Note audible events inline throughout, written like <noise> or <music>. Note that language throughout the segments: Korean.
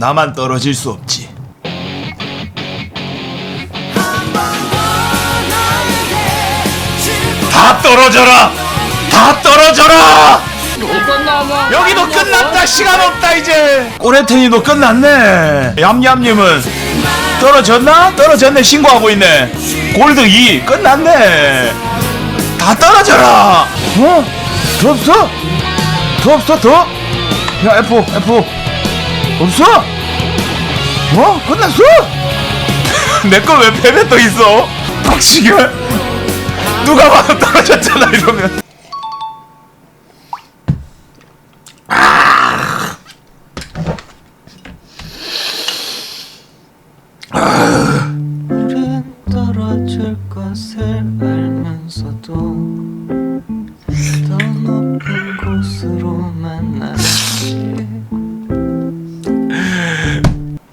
나만 떨어질 수 없지. 다 떨어져라! 다 떨어져라! 여기도 끝났다 시간 없다 이제 꼬레탱이도 끝났네 얌얌님은 떨어졌나? 떨어졌네 신고하고 있네 골드 2 끝났네 다 떨어져라 어? 더 없어? 더 없어 더? 야 F F 없어? 어? 끝났어? <laughs> 내 거왜 패배 또 있어? 박치게 누가 봐도 떨어졌잖아 이러면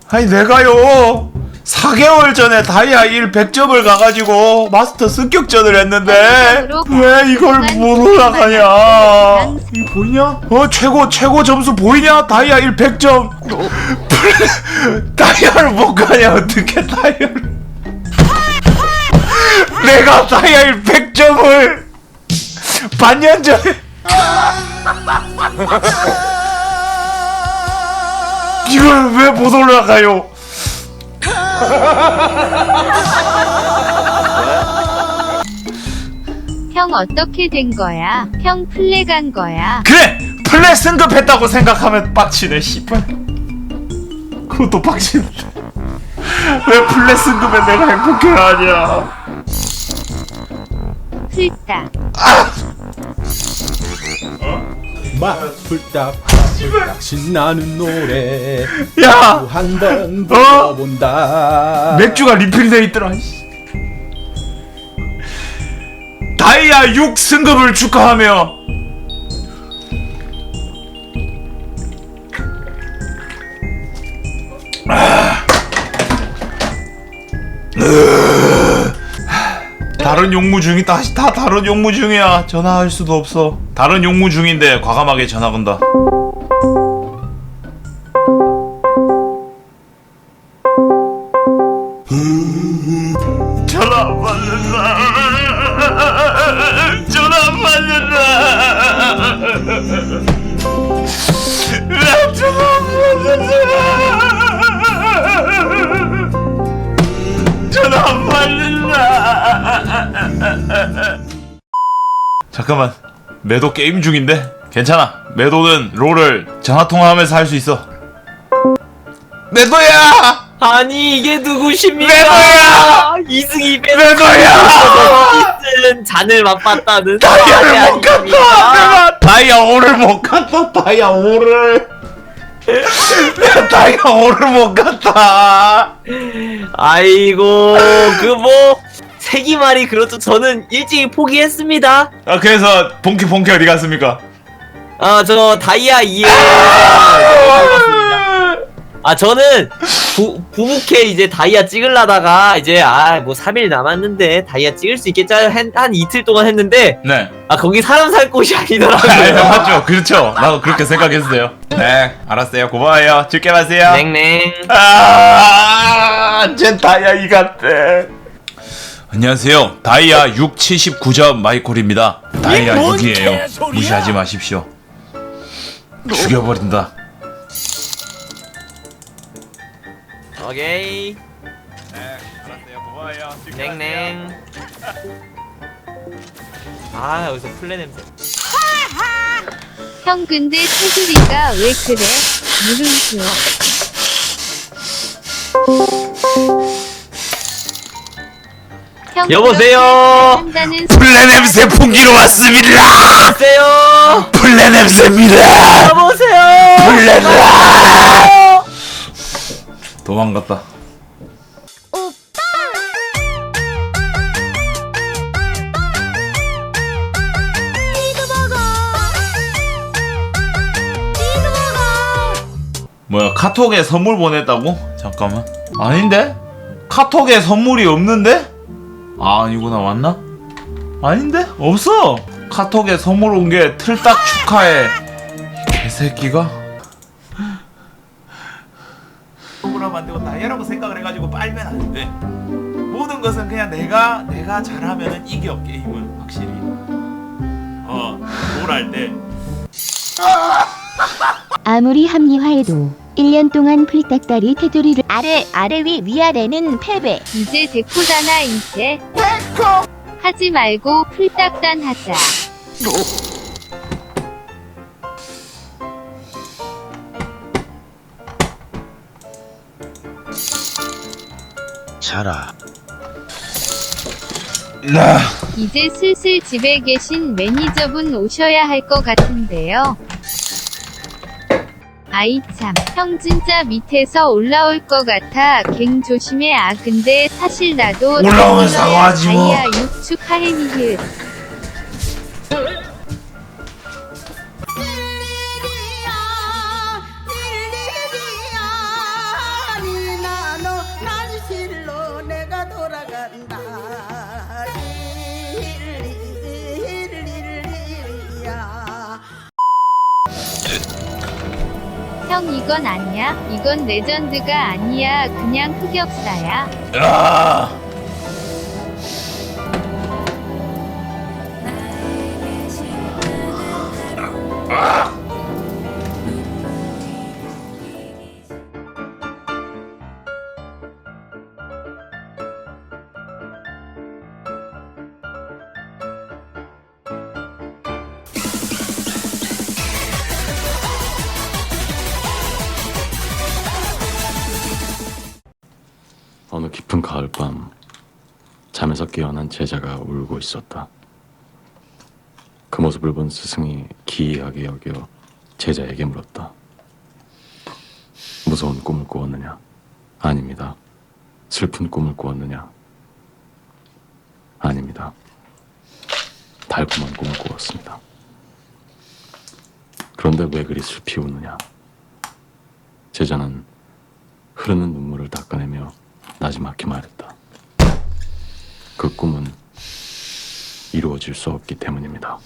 아니 내가요 4개월 전에 다이아 1 100점을 가가지고 마스터 습격전을 했는데 왜 이걸 못 올라가냐? 이 보이냐? 어 최고 최고 점수 보이냐? 다이아 1 100점. <laughs> 다이아를 못 가냐? 어떻게 다이아를. <laughs> 내가 다이아 1 100점을 반년 전에 <laughs> 이걸 왜 못 올라가요? <laughs> 형 어떻게 된 거야? 형 플래 간 거야? 그래 플랫 승급했다고 생각하면 빡치네 씨발 그것도 빡치는데 <laughs> 왜 플랫 승급에 내가 행복해 하냐 풀다. 맛불닭 불닭 신나는 노래. 야! 한번 어? 불러본다. 맥주가 리필돼 있더라. 다이아 6 승급을 축하하며 다른 용무 중이 다, 다 다른 용무 중이야. 전화할 수도 없어. 다른 용무 중인데 과감하게 전화 건다 전화 받는다 전화 받는다 나 전화 받는다 전화 받는다 잠깐만. 매도 게임 중인데? 괜찮아. 매도는 롤을 전화 통화하면서 할 수 있어. 매도야 아니 이게 누구십니까? 매너야! 이승이 매도야? 뺏은 잔을 맛봤다는 다이아를 못 갔다? 내가. 다이아 5를 못 갔다 다이아 5를. 내가 다이아 5를 못 갔다. 아이고 그뭐 세기말이 그렇죠. 저는 일찍 포기했습니다. 아 그래서 본캐 본캐 어디 갔습니까? 아 저 다이아 2에 아 저는 부, 부부캐 이제 다이아 찍으려다가 이제 아 뭐 3일 남았는데 다이아 찍을 수 있겠지 한, 한 이틀 동안 했는데 네 아 거기 사람 살 곳이 아, 아니더라고요 맞죠 그렇죠 나도 그렇게 생각했어요 네 알았어요 고마워요 즐게 마세요 냉냉 아, 쟨 다이아 이 같대. 안녕하세요. 다이아 6 79점 마이콜입니다. 다이아 6이에요. 무시하지 마십시오. 죽여버린다. 오케이 네, 알았어요. 고마워요. 냉냉 아 여기서 플레 냄새 형 근데 테두리가 왜 그래? 물음표. 형 여보세요? 한다는 플레 냄새 풍기러 왔습니다. 여보세요 플레 냄새입니다. 여보세요 플레다. 도망갔다. 뭐야 카톡에 선물 보냈다고? 잠깐만 아닌데? 카톡에 선물이 없는데? 아 아니구나 왔나? 아닌데? 없어 카톡에 선물 온 게 틀딱 축하해 이 개새끼가 다이아라고 생각을 해가지고 빨면 안 돼. 모든 것은 그냥 내가 내가 잘하면은 이겨 게임은 확실히. 어롤할 때. 아무리 합리화해도 1년 동안 풀딱다리 테두리를 아래 아래 위 위아래는 패배 이제 데코잖아 이제. 하지 말고 풀딱단 하자. 자라. 나. 이제 슬슬 집에 계신 매니저분 오셔야 할 것 같은데요. 아이 참, 형 진짜 밑에서 올라올 것 같아. 갱 조심해. 아 근데 사실 나도 올라오면 사과하지 뭐. 다이아 6축 하헤니흐. 형 이건 아니야. 이건 레전드가 아니야. 그냥 흑역사야. 아. 깊은 가을밤 잠에서 깨어난 제자가 울고 있었다. 그 모습을 본 스승이 기이하게 여겨 제자에게 물었다. 무서운 꿈을 꾸었느냐? 아닙니다. 슬픈 꿈을 꾸었느냐? 아닙니다. 달콤한 꿈을 꾸었습니다. 그런데 왜 그리 슬피 우느냐? 제자는 흐르는 눈물을 닦아내며 나지막히 말했다. 그 꿈은 이루어질 수 없기 때문입니다.